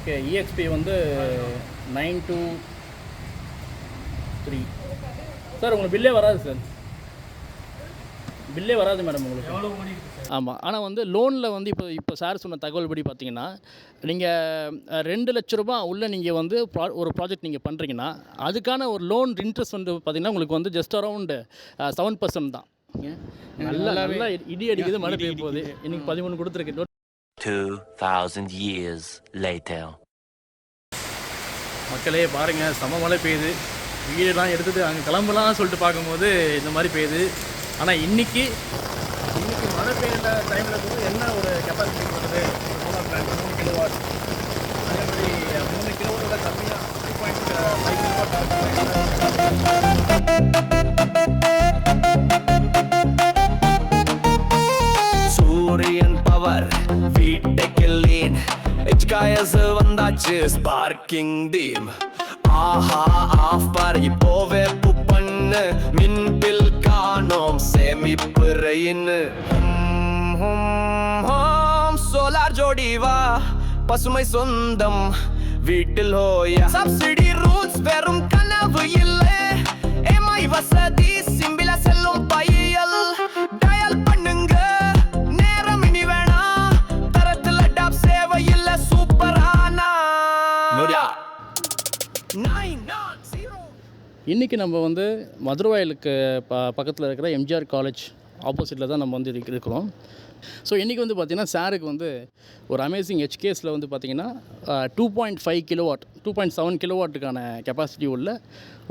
Okay EXP வந்து nine two three sir உங்களுக்கு பில்லே வராது சார் பில்லே வராது மேடம் உங்களுக்கு. ஆமாம் ஆனால் வந்து லோனில் வந்து இப்போ இப்போ சார் சொன்ன தகவல் படி பார்த்தீங்கன்னா நீங்கள் ரெண்டு லட்ச ரூபா உள்ள நீங்கள் வந்து ப்ரா ஒரு ப்ராஜெக்ட் நீங்கள் பண்ணுறீங்கன்னா அதுக்கான ஒரு லோன் இன்ட்ரெஸ்ட் வந்து பார்த்தீங்கன்னா உங்களுக்கு வந்து ஜஸ்ட் அரௌண்டு செவன் பர்சன்ட் தான். நல்லா நல்லா இடி அடிக்குது மழை பெய்ய போகுது. இன்னைக்கு பதிமூணு கொடுத்துருக்கு. 2,000 years later. மக்களே பாருங்க சம மழை பெய்யுது. வீடெல்லாம் எடுத்துட்டு அங்கே கிளம்பலாம் சொல்லிட்டு பார்க்கும்போது இந்த மாதிரி பெய்யுது. ஆனால் இன்னைக்கு இன்னைக்கு மழை பெய்யுற டைமில் வந்து என்ன ஒரு கெப்பாசிட்டி வருது சோலார் பிளான்ட் மூணு கிலோவாட் அதே மாதிரி மூணு கிலோவோட கம்மியாக த்ரீ பாயிண்ட் ஃபைவ் கிலோவாட் ஆகும் பவர் வீட்டைக்கு ஹெச்காயஸ் வந்தாச்சு ஸ்பார்க்கிங் டீம் ஆஹா ஆஃப் பார் இப்போவே புக் பண்ணு. மின் காணோம் சேமிப்பு ரெயின் சோலார் ஜோடி வா. பசுமை சொந்தம் வீட்டில் ஹோயா. சப்சிடி ரூல்ஸ் வெறும் கனவு இல்லை. எம்ஐ வசதி சிம்பிளா செல்லும் பை இன்றைக்கி நம்ம வந்து மதுரவாயலுக்கு ப பக்கத்தில் இருக்கிற எம்ஜிஆர் காலேஜ் ஆப்போசிட்டில் தான் நம்ம வந்து இருக்கிறோம். ஸோ இன்றைக்கி வந்து பார்த்திங்கன்னா சாருக்கு வந்து ஒரு அமேசிங் ஹெச்கேஸில் வந்து பார்த்திங்கன்னா two point five kilowatt two point seven கிலோவாட்டுக்கான capacity உள்ள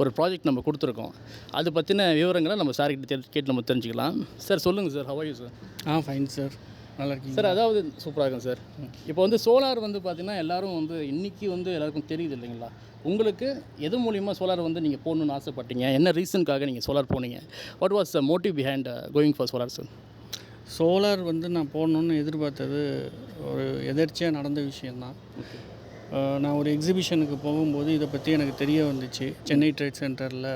ஒரு ப்ராஜெக்ட் நம்ம கொடுத்துருக்கோம். அது பற்றின விவரங்களை நம்ம சார்கிட்ட கேட்டு நம்ம தெரிஞ்சுக்கலாம். சார் சொல்லுங்கள் sir how are you sir ah fine sir நல்லா இருக்கீங்க சார் அதாவது சூப்பராக இருக்கும் சார். இப்போ வந்து சோலார் வந்து பார்த்தீங்கன்னா எல்லாரும் வந்து இன்றைக்கி வந்து எல்லாருக்கும் தெரியுது இல்லைங்களா? உங்களுக்கு எது மூலியமாக சோலார் வந்து நீங்கள் போகணுன்னு ஆசைப்பட்டீங்க? என்ன ரீசனுக்காக நீங்கள் சோலார் போனீங்க? What was the motive behind going for solar sir solar வந்து நான் போடணுன்னு எதிர்பார்த்தது ஒரு எதர்ச்சியாக நடந்த விஷயந்தான் நான் ஒரு எக்ஸிபிஷனுக்கு போகும்போது இதை பற்றி எனக்கு தெரிய வந்துச்சு சென்னை ட்ரேட் சென்டரில்.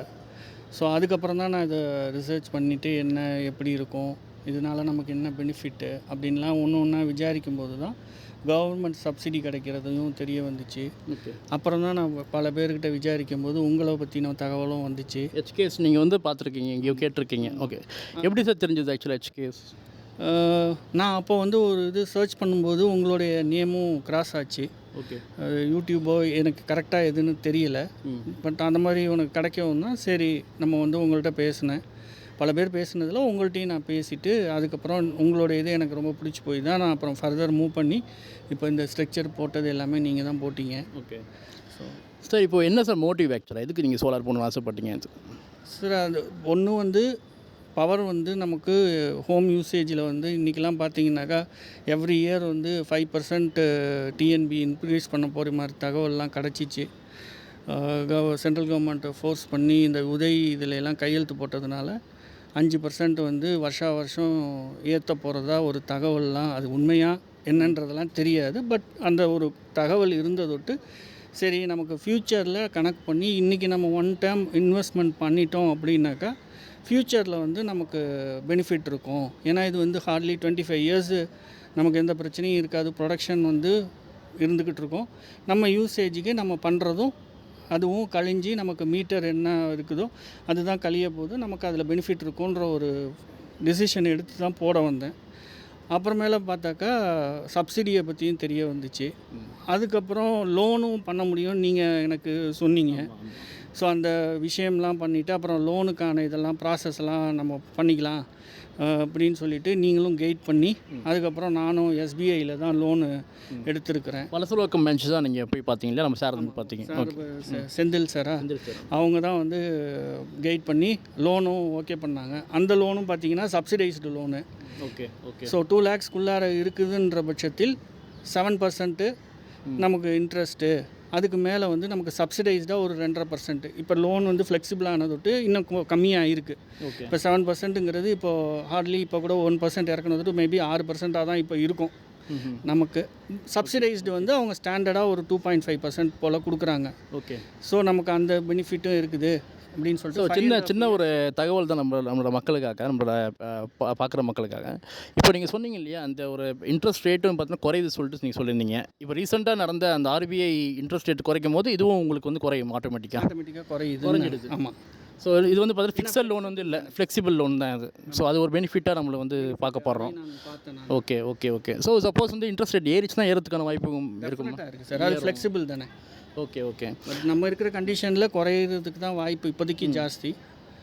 ஸோ அதுக்கப்புறம் தான் நான் இதை ரிசர்ச் பண்ணிவிட்டு என்ன எப்படி இருக்கும் இதனால் நமக்கு என்ன பெனிஃபிட்டு அப்படின்லாம் ஒன்று ஒன்றா விசாரிக்கும் போது தான் கவர்மெண்ட் சப்சிடி கிடைக்கிறதையும் தெரிய வந்துச்சு. அப்புறம் தான் நான் பல பேர்கிட்ட விசாரிக்கும் போது உங்களை பற்றின தகவலும் வந்துச்சு. ஹெச்கேஸ் நீங்கள் வந்து பார்த்துருக்கீங்க எங்கேயோ கேட்டிருக்கீங்க. ஓகே எப்படி சார் தெரிஞ்சது ஆக்சுவலாக ஹெச்கேஸ் அஹ் நான் அப்போ வந்து ஒரு இது சர்ச் பண்ணும்போது உங்களுடைய நேமும் கிராஸ் ஆச்சு. ஓகே யூடியூபோ எனக்கு கரெக்டாக எதுன்னு தெரியல. பட் அந்த மாதிரி உனக்கு கிடைக்கவும் தான் சரி நம்ம வந்து உங்கள்கிட்ட பேசினேன். பல பேர் பேசினதில் உங்கள்கிட்டையும் நான் பேசிட்டு அதுக்கப்புறம் உங்களோட இது எனக்கு ரொம்ப பிடிச்சி போய் தான் நான் அப்புறம் ஃபர்தர் மூவ் பண்ணி இப்போ இந்த ஸ்ட்ரக்சர் போட்டது எல்லாமே நீங்கள் தான் போட்டீங்க. ஓகே ஸோ சார் இப்போ என்ன சார் மோட்டிவ் ஆக்சுவலாக எதுக்கு நீங்கள் சோலார் போகணும்னு ஆசைப்பட்டீங்க? சார் அது ஒன்று வந்து பவர் வந்து நமக்கு ஹோம் யூசேஜில் வந்து இன்றைக்கெலாம் பார்த்தீங்கன்னாக்கா எவ்ரி இயர் வந்து ஃபைவ் பர்சன்ட் டிஎன்பி இன்க்ரீஸ் பண்ண போகிற மாதிரி தகவல்லாம் கிடச்சிச்சு. கவ சென்ட்ரல் கவர்மெண்ட்டை ஃபோர்ஸ் பண்ணி இந்த உதவி இதில் எல்லாம் கையெழுத்து போட்டதுனால அஞ்சு பர்சன்ட் வந்து வருஷா வருஷம் ஏற்ற போகிறதா ஒரு தகவல்லாம் அது உண்மையாக என்னன்றதெல்லாம் தெரியாது. பட் அந்த ஒரு தகவல் இருந்ததொட்டு சரி நமக்கு ஃப்யூச்சரில் கனெக்ட் பண்ணி இன்றைக்கி நம்ம ஒன் டைம் இன்வெஸ்ட்மெண்ட் பண்ணிட்டோம் அப்படின்னாக்கா ஃப்யூச்சரில் வந்து நமக்கு பெனிஃபிட் இருக்கும். ஏன்னா இது வந்து ஹார்ட்லி டுவெண்ட்டி ஃபைவ் இயர்ஸு நமக்கு எந்த பிரச்சனையும் இருக்காது. ப்ரொடக்ஷன் வந்து இருந்துக்கிட்டு இருக்கோம். நம்ம யூசேஜுக்கு நம்ம பண்ணுறதும் அதுவும் கழிஞ்சு நமக்கு மீட்டர் என்ன இருக்குதோ அதுதான் கழிய போது நமக்கு அதில் பெனிஃபிட் இருக்குன்ற ஒரு டிசிஷன் எடுத்து தான் போட வந்தேன். அப்புறமேல பார்த்தாக்கா சப்சிடியை பற்றியும் தெரிய வந்துச்சு. அதுக்கப்புறம் லோனும் பண்ண முடியும் நீங்கள் எனக்கு சொன்னீங்க. ஸோ அந்த விஷயம்லாம் பண்ணிவிட்டு அப்புறம் லோனுக்கான இதெல்லாம் ப்ராசஸ் எல்லாம் நம்ம பண்ணிக்கலாம். அப்படின்னு சொல்லிட்டு நீங்களும் கைட் பண்ணி அதுக்கப்புறம் நானும் எஸ்பிஐயில் தான் லோனு எடுத்திருக்கிறேன். வலசலோக்கம் பெஞ்ச் தான் நீங்கள் போய் பார்த்தீங்களா? நம்ம சார் வந்து பார்த்தீங்க. செந்தில் சாரா? சார். அவங்க தான் வந்து கைட் பண்ணி லோனும் ஓகே பண்ணாங்க. அந்த லோனும் பார்த்தீங்கன்னா subsidised loan okay okay. So two லேக்ஸ்க்குள்ளார இருக்குதுன்ற பட்சத்தில் செவன் பர்சன்ட்டு நமக்கு இன்ட்ரெஸ்ட்டு அதுக்கு மேலே வந்து நமக்கு சப்சிடைஸ்டாக ஒரு ரெண்டரை பர்சன்ட் இப்போ லோன் வந்து ஃப்ளெக்சிபிளானது விட்டு இன்னும் கம்மியாக இருக்குது இப்போ செவன் பர்சன்ட்டுங்கிறது இப்போ ஹார்ட்லி இப்போ கூட ஒன் பர்சன்ட் இறக்குனது மேபி ஆறு பர்சன்ட்டாக தான் இப்போ இருக்கும். நமக்கு சப்சிடைஸ்டு வந்து அவங்க ஸ்டாண்டர்டாக ஒரு டூ பாயிண்ட் ஃபைவ் பர்சன்ட் போல் கொடுக்குறாங்க. ஓகே ஸோ நமக்கு அந்த பெனிஃபிட்டும் இருக்குது. அப்படின்னு சொல்லிட்டு சின்ன சின்ன ஒரு தகவல் தான் நம்ம நம்மளோட மக்களுக்காக நம்மளோட பார்க்குற மக்களுக்காக. இப்போ நீங்கள் சொன்னீங்க இல்லையா அந்த ஒரு இன்ட்ரெஸ்ட் ரேட்டும் பார்த்தீங்கன்னா குறையுது சொல்லிட்டு நீங்கள் சொல்லியிருந்தீங்க. இப்போ ரீசெண்டாக நடந்த அந்த ஆர்பிஐ இன்ட்ரெஸ்ட் ரேட் குறைக்கும் போது இதுவும் உங்களுக்கு வந்து குறையும் ஆட்டோமேட்டிக்காக ஆட்டோமேட்டிக்காக குறையுது குறைஞ்சிடுது. ஆமாம் ஸோ இது வந்து பார்த்தீங்கன்னா ஃபிக்ஸட் லோன் வந்து இல்லை ஃப்ளெக்சிபிள் லோன் தான் அது. ஸோ அது ஒரு பெனிஃபிட்டாக நம்மளை வந்து பார்க்க போடுறோம் okay okay okay so suppose வந்து இன்ட்ரெஸ்ட் ரேட் ஏறிச்சுன்னா ஏறதுக்கான வாய்ப்பும் இருக்குமா? இருக்குது சார் அது ஃப்ளெக்சிபிள் தானே. Okay okay. பட் நம்ம இருக்கிற கண்டிஷனில் குறையிறதுக்கு தான் வாய்ப்பு இப்போதைக்கு ஜாஸ்தி.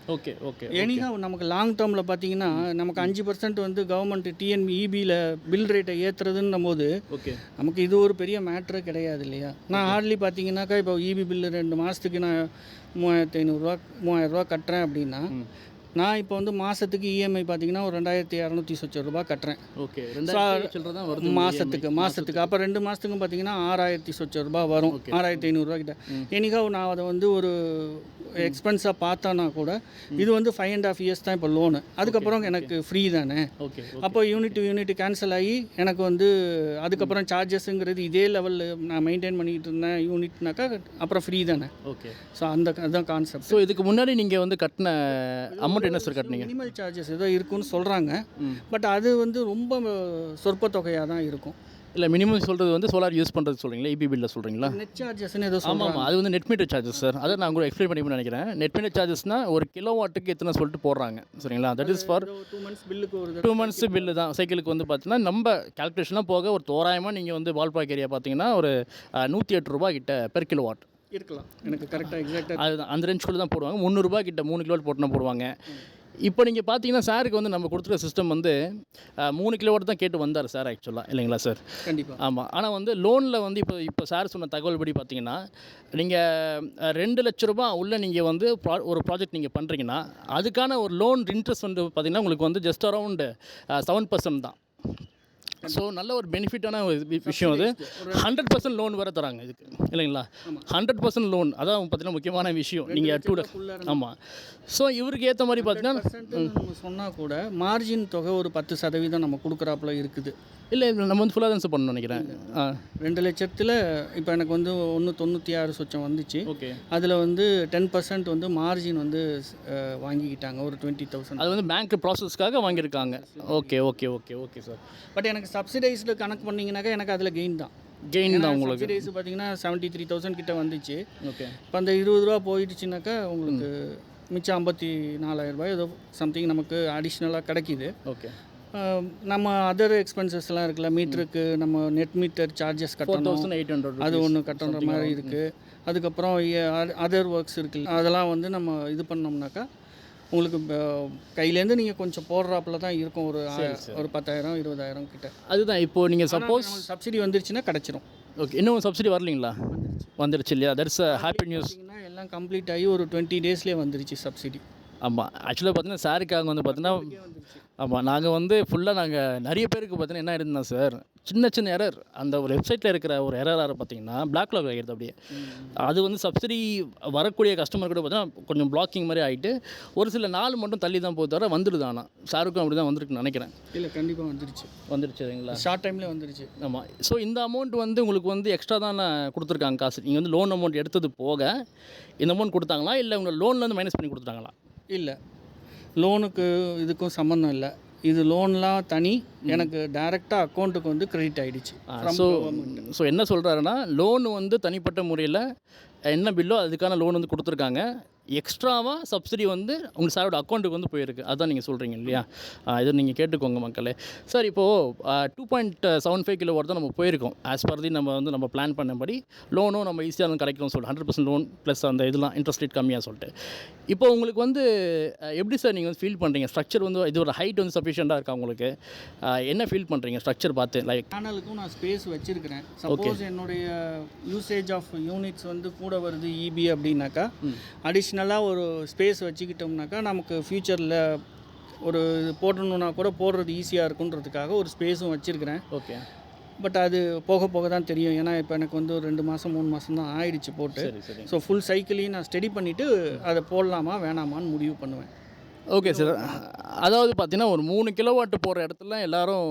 ஓகே ஓகே எனிகா நமக்கு லாங் டேர்மில் பார்த்தீங்கன்னா நமக்கு அஞ்சு பர்சன்ட் வந்து கவர்மெண்ட் டிஎன்பி இபியில் பில் ரேட்டை ஏற்றுறதுன்னும் போது ஓகே. நமக்கு இது ஒரு பெரிய மேட்ரு கிடையாது இல்லையா? நான் ஹார்ட்லி பார்த்தீங்கன்னாக்கா இப்போ இபி பில்லு ரெண்டு மாதத்துக்கு நான் மூவாயிரத்தி ஐநூறுரூவா மூவாயிரரூவா கட்டுறேன் அப்படின்னா நான் இப்போ வந்து மாதத்துக்கு இஎம்ஐ பார்த்தீங்கன்னா ஒரு ரெண்டாயிரத்தி இரநூத்தி சொச்ச ரூபா கட்டுறேன். ஓகே ரெண்டாயிரத்தி தான் வருது மாதத்துக்கு மாதத்துக்கு அப்போ ரெண்டு மாதத்துக்கும் பார்த்தீங்கன்னா ஆறாயிரத்தி சொச்ச ரூபா வரும். ஆறாயிரத்தி ஐநூறுரூவா கிட்ட. எனிகா நான் அதை வந்து ஒரு எக்ஸ்பென்ஸாக பார்த்தோன்னா கூட இது வந்து ஃபைவ் அண்ட் ஆஃப் இயர்ஸ் தான் இப்போ லோனு அதுக்கப்புறம் எனக்கு ஃப்ரீ தானே. ஓகே அப்போ யூனிட் டு யூனிட் கேன்சல் ஆகி எனக்கு வந்து அதுக்கப்புறம் சார்ஜஸ்ங்கிறது இதே லெவலில் நான் மெயின்டைன் பண்ணிக்கிட்டு இருந்தேன் யூனிட்னாக்கா அப்புறம் ஃப்ரீ தானே. ஓகே. ஸோ அந்த அதுதான் கான்செப்ட் ஸோ இதுக்கு முன்னாடி நீங்கள் வந்து கட்டின அமௌண்ட் என்ன சார் கட்டினீங்க? மினிமல் சார்ஜஸ் ஏதோ இருக்குன்னு சொல்கிறாங்க பட் அது வந்து ரொம்ப சொற்ப தொகையாக தான் இருக்கும். இல்லை மினிமம் சொல்கிறது வந்து சோலார் யூஸ் பண்ணுறது சொல்கிறீங்களா இபி பில்லில் சொல்கிறீங்களா நெட் சார்ஜஸ்னு ஏதோ ஆமாம் ஆமாம் அது வந்து நெட் மீட்டர் சார்ஜஸ் சார் அதை நான் கூட எக்ஸ்பிளைன் பண்ணி நினைக்கிறேன். நெட் மீட்டர் சார்ஜஸ்னால் ஒரு கிலோ வாட்டுக்கு எத்தனை சொல்லிட்டு போடுறாங்க சரிங்களா? That is for two months பில்லுக்கு ஒரு டூ மந்த்ஸ் பில்லு தான். சைக்கிளுக்கு வந்து பார்த்தீங்கன்னா நம்ம கால்குலேஷன்லாம் போக ஒரு தோராயமாக நீங்கள் வந்து பால்பாக் ஏரியா பார்த்தீங்கன்னா ஒரு நூற்றி எட்டு ரூபா கிட்ட பெர் கிலோ வாட் இருக்கலாம். எனக்கு கரெக்டாக எக்ஸாக்டாக அதுதான். அந்த ரேஞ்சுக்குள்ள தான் போடுவாங்க. முந்நூறுரூபா கிட்ட மூணு கிலோ போட்டுனா போடுவாங்க. இப்போ நீங்கள் பார்த்தீங்கன்னா சாருக்கு வந்து நம்ம கொடுத்துருக்க சிஸ்டம் வந்து மூணு கிலோ வாட் தான் கேட்டு வந்தார் சார் ஆக்சுவலாக இல்லைங்களா சார் கண்டிப்பாக ஆமாம் ஆனால் வந்து லோனில் வந்து இப்போ இப்போ சார் சொன்ன தகவல் படி பார்த்தீங்கன்னா நீங்கள் ரெண்டு லட்ச ரூபா உள்ள நீங்கள் வந்து ப்ரா ஒரு ப்ராஜெக்ட் நீங்கள் பண்ணுறீங்கன்னா அதுக்கான ஒரு லோன் இன்ட்ரெஸ்ட் வந்து பார்த்தீங்கன்னா உங்களுக்கு வந்து ஜஸ்ட் அரௌண்டு செவன் பர்சன்ட் தான். ஸோ நல்ல ஒரு பெனிஃபிட்டான விஷயம் அது. ஹண்ட்ரட் பர்சன்ட் லோன் வேறு தராங்க இதுக்கு. இல்லைங்களா? ஹண்ட்ரட் பர்சன்ட் லோன் அதான் பார்த்தீங்கன்னா முக்கியமான விஷயம். நீங்கள் டூ ஆமாம் ஸோ இவருக்கு ஏற்ற மாதிரி பார்த்தீங்கன்னா சொன்னால் கூட மார்ஜின் தொகை ஒரு பத்து சதவீதம் நம்ம கொடுக்குறாப்புல இருக்குது. இல்லை நம்ம வந்து ஃபுல்லாக தான் சார் பண்ணணும்னு நினைக்கிறேன். ஆ. ரெண்டு லட்சத்தில் இப்போ எனக்கு வந்து ஒன்று தொண்ணூற்றி ஆறு சொச்சம் வந்துச்சு. ஓகே. அதில் வந்து டென் பர்சன்ட் வந்து மார்ஜின் வந்து வாங்கிக்கிட்டாங்க. ஒரு டுவெண்ட்டி தௌசண்ட் அது வந்து பேங்க் ப்ராசஸ்க்காக வாங்கியிருக்காங்க. Okay okay okay okay sir but எனக்கு சப்சிடைஸ்டு கணக்கு பண்ணிங்கனாக்கா எனக்கு அதில் கெயின் தான். கெயின் தான் உங்களுக்கு. சப்சிடைஸ் பார்த்தீங்கன்னா செவன்ட்டி த்ரீ தௌசண்ட் கிட்ட வந்துச்சு. ஓகே இப்போ அந்த இருபது ரூபா போயிடுச்சுனாக்கா உங்களுக்கு மிச்சம் ஐம்பத்தி நாலாயிரம் ரூபாய் ஏதோ சம்திங் நமக்கு அடிஷ்னலாக கிடைக்கிது. ஓகே நம்ம அதர் எக்ஸ்பென்சஸ்லாம் இருக்குல்ல மீட்டருக்கு நம்ம நெட் மீட்டர் சார்ஜஸ் கட்டணும். எயிட் ஹண்ட்ரட் அது ஒன்று கட்டுற மாதிரி இருக்குது அதுக்கப்புறம் அதர் ஒர்க்ஸ் இருக்கு அதெல்லாம் வந்து நம்ம இது பண்ணோம்னாக்கா உங்களுக்கு கையிலேருந்து நீங்கள் கொஞ்சம் போடுறாப்புல தான் இருக்கும் ஒரு ஒரு பத்தாயிரம் இருபதாயிரம் கிட்ட. அதுதான் இப்போ நீங்கள் சப்போஸ் சப்சிடி வந்துருச்சுன்னா கிடச்சிரும். ஓகே இன்னும் சப்சிடி வரலீங்களா? வந்துருச்சு. இல்லையா? தட்ஸ் ஹாப்பி நியூஸ் எல்லாம் கம்ப்ளீட் ஆகி ஒரு டுவெண்ட்டி டேஸ்லேயே வந்துருச்சு சப்சிடி ஆமாம் ஆக்சுவலாக பார்த்தீங்கன்னா சாருக்காக வந்து பார்த்தீங்கன்னா ஆமாம் நாங்கள் வந்து ஃபுல்லாக நாங்கள் நிறைய பேருக்கு பார்த்தீங்கன்னா என்ன ஆயிடுதுன்னா சார் சின்ன சின்ன எரர் அந்த ஒரு வெப்சைட்டில் இருக்கிற ஒரு எரராக பார்த்தீங்கன்னா பிளாக் லாக் ஆகிடுது அப்படியே. அது வந்து சப்சிடி வரக்கூடிய கஸ்டமர் கூட பார்த்தீங்கன்னா கொஞ்சம் பிளாக்கிங் மாதிரி ஆகிட்டு ஒரு சில நாள் மட்டும் தள்ளி தான் போகுது தவிர வந்துடுது ஆனால் சாருக்கும் அப்படி தான் வந்திருக்குன்னு நினைக்கிறேன். இல்லை கண்டிப்பாக வந்துருச்சு. வந்துருச்சுங்களா ஷார்ட் டைம்லேயே வந்துருச்சு. ஆமாம் ஸோ இந்த அமௌண்ட் வந்து உங்களுக்கு வந்து எக்ஸ்ட்ரா தான் கொடுத்துருக்காங்க காசு. நீங்கள் வந்து லோன் அமௌண்ட் எடுத்தது போக இந்த அமௌண்ட் கொடுத்தாங்களா? இல்லை உங்கள் லோன்லேருந்து மைனஸ் பண்ணி கொடுத்துட்டாங்களா? இல்லை. லோனுக்கு இதுக்கும் சம்மந்தம் இல்லை. இது லோன்லாம் தனி எனக்கு டைரெக்டாக அக்கௌண்ட்டுக்கு வந்து கிரெடிட் From ஸோ. ஸோ என்ன சொல்கிறாருன்னா லோன் வந்து தனிப்பட்ட முறையில் என்ன பில்லோ அதுக்கான லோன் வந்து கொடுத்துருக்காங்க. எக்ஸ்ட்ராவாக சப்சிடி வந்து உங்கள் சாரோட அக்கௌண்ட்டுக்கு வந்து போயிருக்கு. அதான் நீங்கள் சொல்கிறீங்க இல்லையா? இதை நீங்கள் கேட்டுக்கோங்க மக்களே. சார் இப்போது two point seven five kilo தான் நம்ம போயிருக்கோம். ஆஸ் பர் தி நம்ம வந்து நம்ம பிளான் பண்ணபடி லோனும் நம்ம ஈஸியாக கிடைக்கணும்னு சொல்லிட்டு ஹண்ட்ரட் பர்சன்ட் லோன் ப்ளஸ் அந்த இதெல்லாம் இன்ட்ரெஸ்ட் ரேட் கம்மியாக சொல்லிட்டு. இப்போ உங்களுக்கு வந்து எப்படி சார் நீங்கள் வந்து ஃபீல் பண்ணுறீங்க ஸ்ட்ரக்சர் வந்து இது ஒரு ஹைட் வந்து சஃபிஷியண்ட்டாக இருக்கா உங்களுக்கு? என்ன ஃபீல் பண்ணுறீங்க ஸ்ட்ரக்சர் பார்த்து லைக் சேனலுக்கும் நான் ஸ்பேஸ் வச்சுருக்கிறேன். சப்போஸ் என்னுடைய யூசேஜ் ஆஃப் யூனிட்ஸ் வந்து கூட வருது இபி அப்படின்னாக்கா அடிஷ்னலாக ஒரு ஸ்பேஸ் வச்சுக்கிட்டோம்னாக்கா நமக்கு ஃப்யூச்சரில் ஒரு இது போடணுன்னா கூட போடுறது ஈஸியாக இருக்குன்றதுக்காக ஒரு ஸ்பேஸும் வச்சுருக்கிறேன். ஓகே பட் அது போக போக தான் தெரியும். ஏன்னா இப்போ எனக்கு வந்து ஒரு ரெண்டு மாதம் மூணு மாதம் தான் ஆயிடுச்சு போட்டு. ஸோ ஃபுல் சைக்கிளையும் நான் ஸ்டடி பண்ணிவிட்டு அதை போடலாமா வேணாமான்னு முடிவு பண்ணுவேன். ஓகே சார் அதாவது பார்த்தீங்கன்னா ஒரு மூணு கிலோவாட் போகிற இடத்துல எல்லாரும்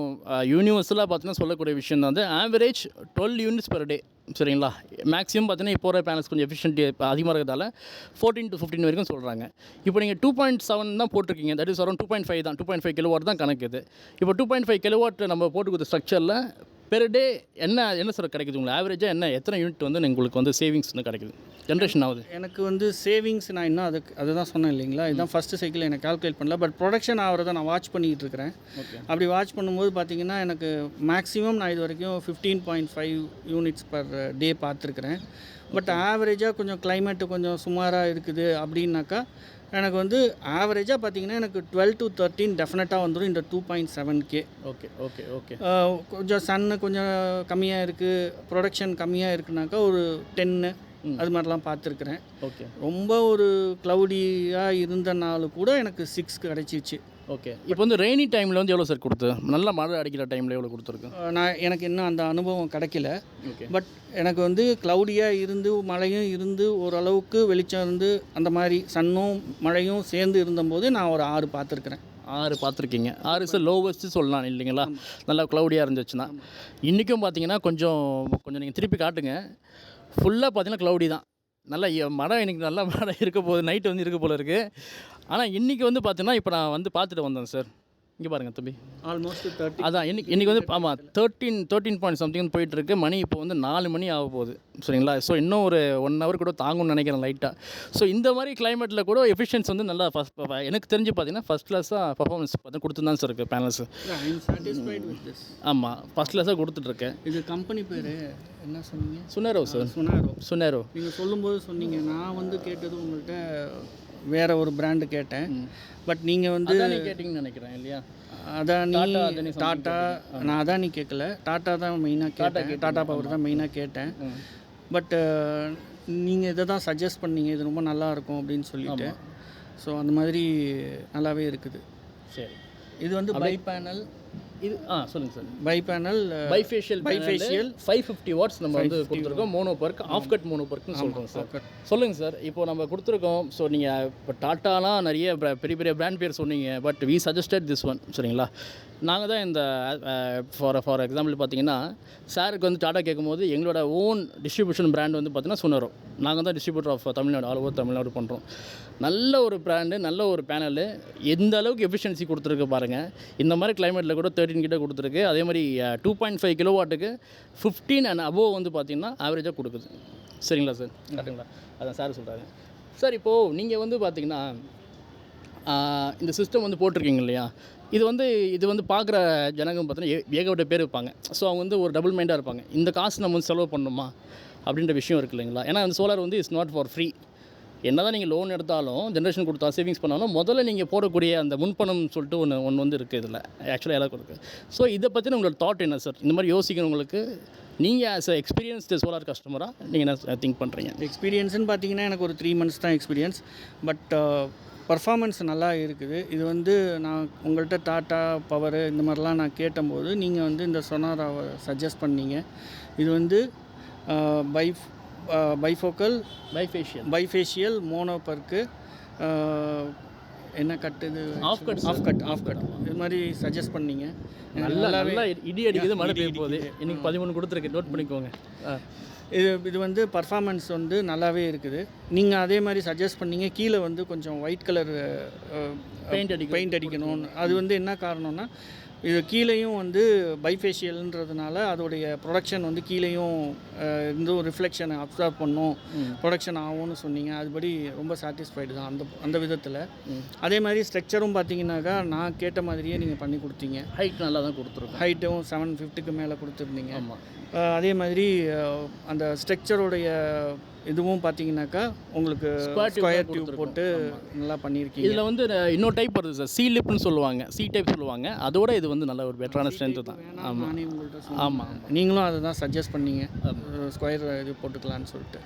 யூனிவர்சலாக பார்த்தீங்கன்னா சொல்லக்கூடிய விஷயம் தான் வந்து average twelve units per day சரிங்களா? மேக்ஸிமம் பார்த்தீங்கன்னா இப்போ போகிற பேனல்ஸ் கொஞ்சம் எஃபிஷியன்ட் அதிகமாக இருக்கிறதால ஃபோர்டீன் டு ஃபிஃப்டின் வரைக்கும் சொல்கிறாங்க இப்போ நீங்கள் டூ பாயிண்ட் செவன் தான் போட்டிருக்கீங்க. That is around two point five தான். டூ பாயிண்ட் ஃபைவ் கிலோவாட் தான் கணக்கு இது. இப்போ டூ பாயிண்ட் ஃபைவ் கிலோவாட் நம்ம போட்டுக்கிற ஸ்ட்ரக்சரில் பெர் டே என்ன என்ன சார் கிடைக்குது உங்களுக்கு? ஆவரேஜாக என்ன எத்தனை யூனிட் வந்து உங்களுக்கு வந்து சேவிங்ஸ்னு கிடைக்குது? ஜென்ரேஷன் ஆகுது. எனக்கு வந்து சேவிங்ஸ் நான் இன்னும் அதுக்கு அதுதான் சொன்னேன் இல்லைங்களா? இதுதான் ஃபஸ்ட்டு சைக்கிள் எனக்கு கால்குலேட் பண்ணல. பட் ப்ரொடக்ஷன் ஆகிறத நான் வாட்ச் பண்ணிகிட்டு இருக்கிறேன். அப்படி வாட்ச் பண்ணும்போது பார்த்தீங்கன்னா எனக்கு மேக்ஸிமம் நான் இது வரைக்கும் fifteen point five units per day பார்த்துருக்குறேன். பட் ஆவரேஜாக கொஞ்சம் climate கொஞ்சம் சுமாராக இருக்குது அப்படின்னாக்கா எனக்கு வந்து ஆவரேஜாக பார்த்தீங்கன்னா எனக்கு டுவெல் டு தேர்ட்டின் டெஃபினட்டாக வந்துடும் இந்த two point seven K okay okay okay கொஞ்சம் சன்னு கொஞ்சம் கம்மியாக இருக்குது ப்ரொடக்ஷன் கம்மியாக இருக்குனாக்கா ஒரு டென்னு அது மாதிரிலாம் பார்த்துருக்குறேன். ஓகே. ரொம்ப ஒரு க்ளவுடியாக இருந்த நாள் கூட எனக்கு சிக்ஸ் கிடச்சிச்சு. ஓகே. இப்போ வந்து ரெய்னி டைமில் வந்து எவ்வளோ சார் கொடுத்து? நல்லா மழை அடிக்கிற டைமில் எவ்வளோ கொடுத்துருக்கு? நான் எனக்கு இன்னும் அந்த அனுபவம் கிடைக்கல. ஓகே. பட் எனக்கு வந்து க்ளவுடியாக இருந்து மழையும் இருந்து ஓரளவுக்கு வெளிச்சம் இருந்து அந்த மாதிரி சன்னும் மழையும் சேர்ந்து இருந்தபோது நான் ஒரு ஆறு பார்த்துருக்குறேன். ஆறு பார்த்துருக்கீங்க. ஆறு சார் லோவஸ்ட்டு சொல்லலாம் இல்லைங்களா? நல்லா க்ளவுடியாக இருந்துச்சுன்னா. இன்றைக்கும் பார்த்தீங்கன்னா கொஞ்சம் கொஞ்சம் நீங்கள் திருப்பி காட்டுங்க. ஃபுல்லாக பார்த்தீங்கன்னா க்ளவுடி தான். நல்லா மழை இன்னைக்கு நல்லா மழை இருக்க போகுது நைட்டு வந்து இருக்க போல் இருக்குது ஆனால் இன்றைக்கி வந்து பார்த்தீங்கன்னா இப்போ நான் வந்து பார்த்துட்டு வந்தேன் சார் இங்கே பாருங்கள் தம்பி. ஆல்மோஸ்ட் தேர்ட்டி அதான் இன்னைக்கு இன்றைக்கி வந்து ஆமாம் தேர்ட்டீன் தேர்ட்டீன் பாயிண்ட் சம்திங் போயிட்டுருக்கு மணி இப்போ வந்து நாலு மணி ஆக போகுது. சரிங்களா? ஸோ இன்னும் ஒரு ஒன் ஹவர் கூட தாங்கும்னு நினைக்கிறேன் லைட்டாக ஸோ இந்த மாதிரி கிளைமேட்டில் கூட எஃபிஷியன்ஸ் வந்து நல்லா ஃபஸ்ட் எனக்கு தெரிஞ்சு பார்த்தீங்கன்னா ஃபஸ்ட் கிளாஸாக பர்ஃபார்மன்ஸ் பார்த்து கொடுத்து தான் சார் இருக்குது பேனல்ஸ் ஆமாம் ஃபஸ்ட் கிளாஸாக கொடுத்துட்ருக்கேன் இது கம்பெனி பேர் என்ன சொன்னீங்க? சுனேரோ சார் சொனாரோ சுனேரோ நீங்கள் சொல்லும்போது சொன்னீங்க. நான் வந்து கேட்டது உங்கள்கிட்ட வேற ஒரு பிராண்டு கேட்டேன். பட் நீங்கள் வந்து கேட்டிங்கன்னு நினைக்கிறேன் இல்லையா? அதானி something டாட்டா நான் அதானி கேட்கல டாட்டா தான் மெயினாக கேட்டேன். டாட்டா பவர் தான் மெயினாக கேட்டேன். பட் நீங்கள் இதை தான் சஜஸ்ட் பண்ணீங்க. இது ரொம்ப நல்லா இருக்கும் அப்படின்னு சொல்லிட்டு. ஸோ அந்த மாதிரி நல்லாவே இருக்குது. சரி. இது வந்து பை பேனல் இது ஆ சொல்லுங்கள் sir bi panel bifacial Bifacial. Five fifty watts நம்ம வந்து கொடுத்துருக்கோம். Mono PERC half cut mono பர்க்னு சொல்கிறோம் சார் சொல்லுங்கள் சார் இப்போ நம்ம கொடுத்துருக்கோம். ஸோ நீங்கள் இப்போ டாட்டாலாம் நிறைய பெரிய பெரிய பிராண்ட் பேர் சொன்னீங்க. But we suggested this one சரிங்களா? நாங்கள் தான் இந்த ஃபார் ஃபார் எக்ஸாம்பிள் பார்த்தீங்கன்னா சாருக்கு வந்து டாடா கேட்கும்போது எங்களோட ஓன் டிஸ்ட்ரிபியூஷன் பிராண்ட் வந்து பார்த்தீங்கன்னா சுனரோ நாங்கள் தான் distributor of Tamil Nadu all over Tamil Nadu பண்ணுறோம் நல்ல ஒரு பிராண்டு நல்ல ஒரு பேனலு எந்த அளவுக்கு எஃபிஷியன்சி கொடுத்துருக்கு பாருங்கள் இந்த மாதிரி கிளைமேட்டில் கூட தேர்ட்டின் கிட்ட கொடுத்துருக்கு. அதே மாதிரி டூ பாயிண்ட் ஃபைவ் கிலோ வாட்டுக்கு ஃபிஃப்டீன் அண்ட் அபோவ் வந்து பார்த்திங்கன்னா ஆவரேஜாக கொடுக்குது. சரிங்களா சார் கரெக்டுங்களா அதான் சார் சொல்கிறாங்க சார் இப்போது நீங்கள் வந்து பார்த்திங்கன்னா இந்த சிஸ்டம் வந்து போட்டிருக்கீங்க இல்லையா? இது வந்து இது வந்து பார்க்குற ஜனங்க பார்த்தீங்கன்னா ஏ- ஏகப்பட்ட பேர் இருப்பாங்க. ஸோ அவங்க வந்து ஒரு டபுள் மைண்டாக இருப்பாங்க. இந்த காசு நம்ம வந்து செலவு பண்ணணுமா? அப்படின்ற விஷயம் இருக்கு இல்லைங்களா? ஏன்னா அந்த சோலார் வந்து இஸ் நாட் ஃபார் ஃப்ரீ என்ன தான் நீங்கள் லோன் எடுத்தாலும் ஜென்ரேஷன் கொடுத்தா சேவிங்ஸ் பண்ணாலும் முதல்ல நீங்கள் போடக்கூடிய அந்த முன்பணம் சொல்லிட்டு ஒன்று ஒன்று வந்து இருக்குது இதில். ஆக்சுவலாக எல்லாருக்கும் இருக்குது ஸோ இதை பற்றின உங்களோட தாட் என்ன சார் இந்த மாதிரி யோசிக்கிறவங்களுக்கு நீங்கள் ஆஸ் அ எக்ஸ்பீரியன்ஸ்டு சோலார் கஸ்டமராக நீங்கள் என்ன திங்க் பண்ணுறீங்க எக்ஸ்பீரியன்ஸ்னு பார்த்தீங்கன்னா எனக்கு ஒரு த்ரீ மந்த்ஸ் தான் எக்ஸ்பீரியன்ஸ் பட் பர்ஃபார்மன்ஸ் நல்லா இருக்குது. இது வந்து நான் உங்கள்கிட்ட டாட்டா பவர் இந்த மாதிரிலாம் நான் கேட்டபோது நீங்கள் வந்து இந்த சொனாராவை சஜஸ்ட் பண்ணீங்க. இது வந்து பை பைஃபோக்கல் பைஃபேஷியல் பைஃபேஷியல் மோனோபர்க்கு என்ன கட் இது Off cut, off cut off cut இது மாதிரி சஜஸ்ட் பண்ணீங்க. நல்லா நல்லா இடி அடிக்குது மழை இடி பெய்ய போகுது இன்னைக்கு பதிமூணு கொடுத்துருக்கு. நோட் பண்ணிக்கோங்க. இது இது வந்து பர்ஃபார்மன்ஸ் வந்து நல்லாவே இருக்குது. நீங்கள் அதே மாதிரி சஜஸ்ட் பண்ணீங்க. கீழே வந்து கொஞ்சம் ஒயிட் கலர் Paint அடிக்கணும். பெயிண்ட் அடிக்கணும் அது வந்து என்ன காரணம்னா இது கீழேயும் வந்து பைஃபேஷியல்ன்றதுனால அதோடைய ப்ரொடக்ஷன் வந்து கீழேயும் அஹ், இருந்து ரிஃப்ளெக்ஷனை அப்சர்வ் பண்ணும். ப்ரொடக்ஷன் ஆகும்னு சொன்னீங்க. அதுபடி ரொம்ப சாட்டிஸ்ஃபைடு தான். அந்த அந்த விதத்தில். அதே மாதிரி ஸ்ட்ரக்சரும் பார்த்தீங்கன்னாக்கா நான் கேட்ட மாதிரியே நீங்கள் பண்ணி கொடுத்தீங்க. ஹைட் நல்லா தான் கொடுத்துருக்கோம். ஹைட்டும் செவன் ஃபிஃப்டிக்கு மேலே கொடுத்துருந்தீங்க. ஆமாம் அதே மாதிரி அந்த ஸ்ட்ரக்சரோடைய இதுவும் பார்த்தீங்கன்னாக்கா உங்களுக்கு ஸ்கொயர் டியூப் போட்டு நல்லா பண்ணியிருக்கீங்க. இதில் வந்து இன்னொரு டைப் வருது சார் சி லிப்னு சொல்லுவாங்க. சி டைப் சொல்லுவாங்க. அதோட இது வந்து நல்ல ஒரு பெட்டரான ஸ்ட்ரென்த்து தான். ஆமாம் ஆமாம் நீங்களும் அதை தான் சஜஸ்ட் பண்ணீங்க. ஸ்கொயர் இது போட்டுக்கலான்னு சொல்லிட்டு.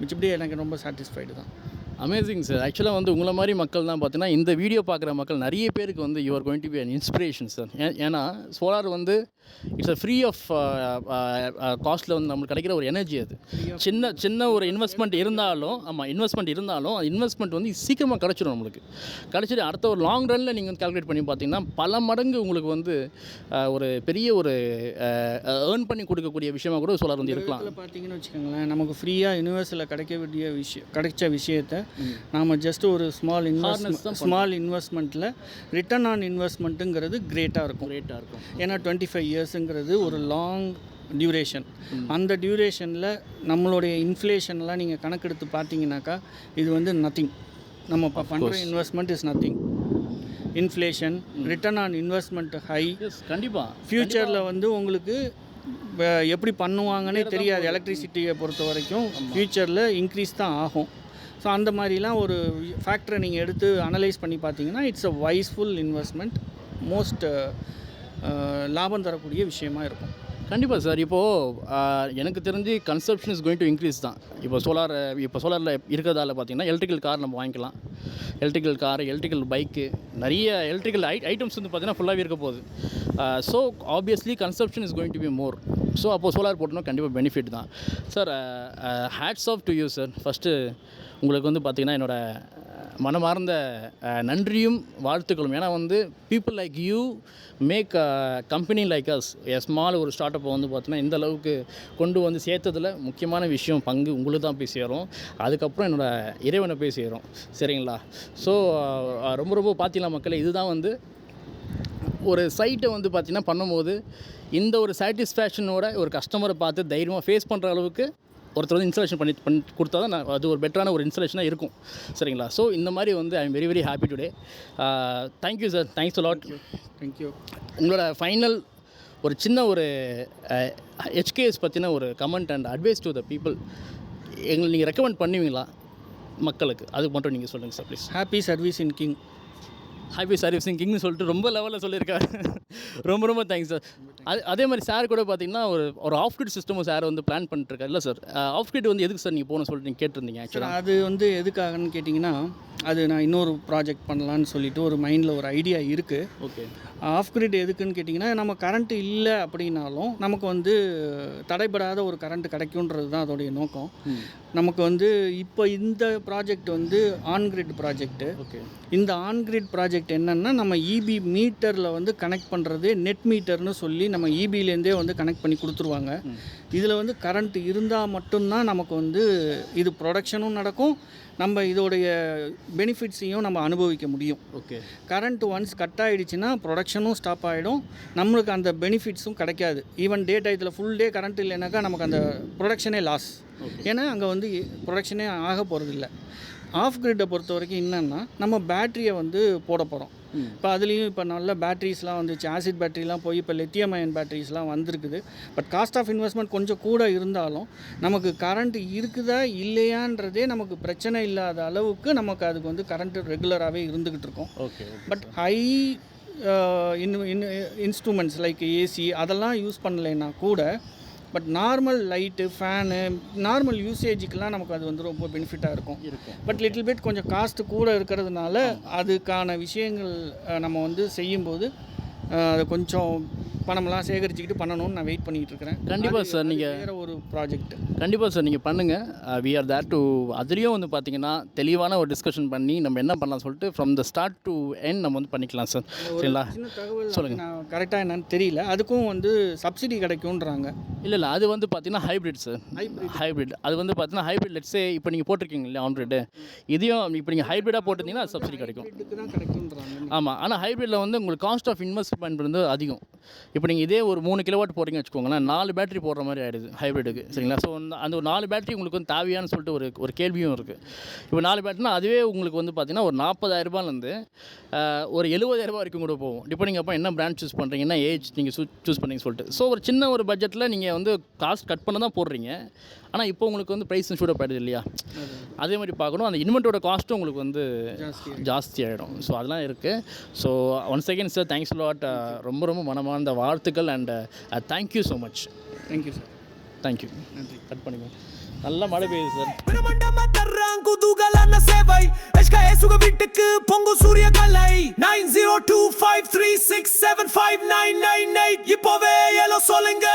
மிச்சபடி எனக்கு ரொம்ப சாட்டிஸ்ஃபைடு தான். அமேசிங் சார் ஆக்சுவலாக வந்து உங்களை மாதிரி மக்கள் தான் பார்த்தீங்கன்னா இந்த வீடியோ பார்க்குற மக்கள் நிறைய பேருக்கு வந்து you are going to be an inspiration sir ஏன்னா சோலார் வந்து இட்ஸ் அ ஃப்ரீ ஆஃப் காஸ்ட்டில் வந்து நம்மளுக்கு கிடைக்கிற ஒரு எனர்ஜி அது. சின்ன சின்ன ஒரு இன்வெஸ்ட்மெண்ட் இருந்தாலும் ஆமாம் இன்வெஸ்ட்மெண்ட் இருந்தாலும் அந்த இன்வெஸ்ட்மெண்ட் வந்து சீக்கிரமாக கிடச்சிடும் நம்மளுக்கு. கிடச்சிட்டு அடுத்த ஒரு லாங் ரனில் நீங்கள் வந்து கால்குலேட் பண்ணி பார்த்தீங்கன்னா பல மடங்கு உங்களுக்கு வந்து ஒரு பெரிய ஒரு ஏர்ன் பண்ணி கொடுக்கக்கூடிய விஷயமா கூட சோலார் வந்து இருக்கலாம். பார்த்தீங்கன்னு வச்சுக்கோங்களேன் நமக்கு ஃப்ரீயாக யூனிவர்ஸில் கிடைக்க வேண்டிய விஷயம் கிடைச்ச விஷயத்த நாம் ஜஸ்ட் ஒரு ஸ்மால் இன்வெஸ்ட் ஸ்மால் இன்வெஸ்ட்மெண்ட்டில் ரிட்டர்ன் ஆன் இன்வெஸ்ட்மெண்ட்டுங்கிறது கிரேட்டாக இருக்கும். ரேட்டாக இருக்கும். ஏன்னா டுவெண்ட்டி ஃபைவ் இயர்ஸுங்கிறது ஒரு லாங் டியூரேஷன் அந்த டியூரேஷனில் நம்மளுடைய இன்ஃப்ளேஷன்லாம் நீங்கள் கணக்கெடுத்து பார்த்தீங்கன்னாக்கா இது வந்து நத்திங் நம்ம இப்போ பண்ணுற investment is nothing inflation return on investment high கண்டிப்பாக ஃப்யூச்சரில் வந்து உங்களுக்கு எப்படி பண்ணுவாங்கன்னே தெரியாது. எலக்ட்ரிசிட்டியை பொறுத்த வரைக்கும் ஃப்யூச்சரில் இன்க்ரீஸ் தான் ஆகும். ஸோ அந்த மாதிரிலாம் ஒரு ஃபேக்டரை நீங்கள் எடுத்து அனலைஸ் பண்ணி பார்த்தீங்கன்னா it's a wiseful investment most லாபம் தரக்கூடிய விஷயமா இருக்கும். கண்டிப்பாக சார். இப்போது எனக்கு தெரிஞ்சு consumption is going to increase தான். இப்போ சோலார் இப்போ சோலாரில் இருக்கிறதால பார்த்தீங்கன்னா எலக்ட்ரிக்கல் கார் நம்ம வாங்கிக்கலாம். எலக்ட்ரிக்கல் கார் எலக்ட்ரிக்கல் பைக்கு நிறைய எலக்ட்ரிக்கல் ஐ ஐட்டம்ஸ் வந்து பார்த்தீங்கன்னா ஃபுல்லாகவே இருக்க போகுது. So obviously consumption is going to be more so அப்போது சோலார் போட்டோம்னா கண்டிப்பாக பெனிஃபிட் தான். Sir hats off to you sir first உங்களுக்கு வந்து பார்த்திங்கன்னா என்னோடய மனமார்ந்த நன்றியும் வாழ்த்துக்களும். ஏன்னா வந்து people like you make company like us a small ஒரு ஸ்டார்ட் அப்பை வந்து பார்த்தோன்னா இந்த அளவுக்கு கொண்டு வந்து சேர்த்ததில் முக்கியமான விஷயம் பங்கு உங்களுக்கு தான் போய் சேரும். அதுக்கப்புறம் என்னோட இறைவனை போய் சேரும். சரிங்களா? ஸோ ரொம்ப ரொம்ப பார்த்தீங்களா மக்களே? இதுதான் வந்து ஒரு சைட்டை வந்து பார்த்தீங்கன்னா பண்ணும்போது இந்த ஒரு சாட்டிஸ்ஃபேக்ஷனோட ஒரு கஸ்டமரை பார்த்து தைரியமாக ஃபேஸ் பண்ணுற அளவுக்கு ஒருத்தர் வந்து இன்ஸ்டாலேஷன் பண்ணி பண்ணி கொடுத்தா தான் நான் அது ஒரு பெட்டரான ஒரு இன்ஸ்டாலேஷனாக இருக்கும். சரிங்களா? ஸோ இந்த மாதிரி வந்து I am very very happy today thank you sir thanks lot thank you உங்களோட ஃபைனல் ஒரு சின்ன ஒரு ஹெச்கேஎஸ் பற்றின ஒரு comment and advice to the people எங்களை நீங்கள் ரெக்கமெண்ட் பண்ணுவீங்களா? மக்களுக்கு. அதுக்கு மட்டும் நீங்கள் சொல்லுங்கள் sir please happy service in king happy servicing கிங்னு சொல்லிட்டு ரொம்ப லெவலில் சொல்லியிருக்காரு. ரொம்ப ரொம்ப தேங்க்ஸ் சார் அது அதே மாதிரி சார் கூட பார்த்தீங்கன்னா ஒரு ஒரு ஆஃப் கிட் சிஸ்டமும் சார் வந்து பிளான் பண்ணிட்டுருக்காரு. இல்லை சார் ஆஃப் கிட் வந்து எதுக்கு சார் நீங்கள் போகணும்னு சொல்லிட்டு நீங்கள் கேட்டிருந்தீங்க ஆக்சுவலாக அது வந்து எதுக்காகன்னு கேட்டிங்கன்னா அது நான் இன்னொரு ப்ராஜெக்ட் பண்ணலான்னு சொல்லிட்டு ஒரு மைண்டில் ஒரு ஐடியா இருக்குது ஓகே ஆஃப் கிரிட் எதுக்குன்னு கேட்டிங்கன்னா நம்ம கரண்ட் இல்லை அப்படின்னாலும் நமக்கு வந்து தடைபடாத ஒரு கரண்ட் கிடைக்குன்றது தான் அதோடைய நோக்கம். நமக்கு வந்து இப்போ இந்த ப்ராஜெக்ட் வந்து ஆன் கிரிட் ப்ராஜெக்ட்டு ஓகே. இந்த ஆன் கிரிட் ப்ராஜெக்ட் என்னென்னா நம்ம இபி மீட்டரில் வந்து கனெக்ட் பண்ணுறது நெட் மீட்டர்னு சொல்லி நம்ம இபிலேருந்தே வந்து கனெக்ட் பண்ணி கொடுத்துருவாங்க. இதில் வந்து கரண்ட் இருந்தால் மட்டும்தான் நமக்கு வந்து இது ப்ரொடக்ஷனும் நடக்கும். நம்ம இதோடைய பெனிஃபிட்ஸையும் நம்ம அனுபவிக்க முடியும். ஓகே கரண்ட் ஒன்ஸ் கட் ஆகிடுச்சுன்னா ப்ரொடக்ஷனும் ஸ்டாப் ஆகிடும் நம்மளுக்கு அந்த பெனிஃபிட்ஸும் கிடைக்காது. ஈவன் டே டயத்தில் ஃபுல் டே கரண்ட் இல்லைனாக்கா நமக்கு அந்த ப்ரொடக்ஷனே லாஸ் ஏன்னா அங்கே வந்து ப்ரொடக்ஷனே ஆக போகிறதில்ல ஆஃப் கிரிட்டை பொறுத்த வரைக்கும் என்னென்னா நம்ம பேட்டரியை வந்து போட போகிறோம் இப்போ அதுலேயும் இப்போ நல்ல பேட்டரிஸ்லாம் வந்துச்சு. ஆசிட் பேட்டரிலாம் போய் இப்போ லித்தியம் அயன் பேட்டரிஸ்லாம் வந்திருக்குது. பட் காஸ்ட் ஆஃப் இன்வெஸ்ட்மெண்ட் கொஞ்சம் கூட இருந்தாலும் நமக்கு கரண்ட் இருக்குதா இல்லையான்றதே நமக்கு பிரச்சனை இல்லாத அளவுக்கு நமக்கு அதுக்கு வந்து கரண்ட் ரெகுலராகவே இருந்துக்கிட்டு இருக்கும். Okay but high in instruments like AC அதெல்லாம் யூஸ் பண்ணலைன்னா கூட but normal light fan normal யூசேஜுக்கெலாம் நமக்கு அது வந்து ரொம்ப பெனிஃபிட்டாக இருக்கும். பட் லிட்டில் பிட் கொஞ்சம் காஸ்ட் கூட இருக்கிறதுனால அதுக்கான விஷயங்கள் நம்ம வந்து செய்யும்போது கொஞ்சம் பணமெல்லாம் சேகரிச்சுக்கிட்டு பண்ணணும்னு நான் வெயிட் பண்ணிகிட்டு இருக்கிறேன் கண்டிப்பாக அது- சார் அது நீங்கள் வேற ஒரு ப்ராஜெக்ட் கண்டிப்பாக சார் நீங்கள் பண்ணுங்கள் வி ஆர் தேர் டு அதுலேயும் வந்து பார்த்தீங்கன்னா தெளிவான ஒரு டிஸ்கஷன் பண்ணி நம்ம என்ன பண்ணலாம் சொல்லிட்டு from the start to end நம்ம வந்து பண்ணிக்கலாம் சார் சரிங்களா? தகவல் சொல்லுங்க. நான் கரெக்டாக என்னன்னு தெரியல. அதுக்கும் வந்து சப்சிடி கிடைக்கும்ன்றாங்க. இல்லை இல்லை அது வந்து பார்த்தீங்கன்னா ஹைப்ரிட் சார் ஹைப்ரிட் அது வந்து பார்த்தீங்கன்னா ஹைப்ரிட் லெட்ஸே இப்போ நீங்கள் போட்டிருக்கீங்க இல்லையா ஆன்ரைடு இதையும் இப்போ நீங்கள் ஹைப்ரிடாக போட்டிருந்தீங்கன்னா சப்சிடி கிடைக்கும். ஆமாம் ஆனால் ஹைப்ரிட்டில் வந்து உங்களுக்கு காஸ்ட் ஆஃப் இன்வெஸ்ட்மெண்ட் வந்து அதிகம். இப்போ நீங்கள் இதே ஒரு மூணு கிலோவாட் போகிறீங்க வச்சுக்கோங்களேன் நாலு பேட்டரி போடுற மாதிரி ஆகிடுது ஹைப்ரிட்டுக்கு சரிங்களா? ஸோ அந்த ஒரு நாலு பேட்டரி உங்களுக்கு வந்து தேவையான்னு சொல்லிட்டு ஒரு ஒரு கேள்வியும் இருக்குது இப்போ நாலு பேட்டரினா அதுவே உங்களுக்கு வந்து பார்த்தீங்கன்னா ஒரு நாற்பதாயிரரூபாலேருந்து ஒரு எழுபதாயிரரூபா வரைக்கும் கூட போகும். டிபெண்டிங் அப்போ என்ன பிராண்ட் சூஸ் பண்ணுறீங்க என்ன ஏஜ் நீங்கள் சூஸ் பண்ணீங்க சொல்லிட்டு. ஸோ ஒரு சின்ன ஒரு பட்ஜெட்டில் நீங்கள் வந்து காஸ்ட் கட் பண்ண தான் போடுறீங்க. ஆனால் இப்போ உங்களுக்கு வந்து ப்ரைஸ் ஷூட் ஆகிடுது இல்லையா? அதே மாதிரி பார்க்கணும் அந்த இன்வெர்ட்டோட காஸ்ட்டும் உங்களுக்கு வந்து ஜாஸ்தி ஆகிடும் ஸோ அதெல்லாம் இருக்குது so once second sir thanks lot ரொம்ப ரொம்ப மனமார்ந்த வாழ்த்துக்கள் and thank you so much thank you sir thank you cut பண்ணிக்கோ. நல்லா மழை பெய்யுது சார் குதூகலான சேவை. உங்க வீட்டுக்கு பொங்கு சூரிய கலை nine zero two five three six seven five nine nine eight இப்போவே எலோ சொல்லுங்க.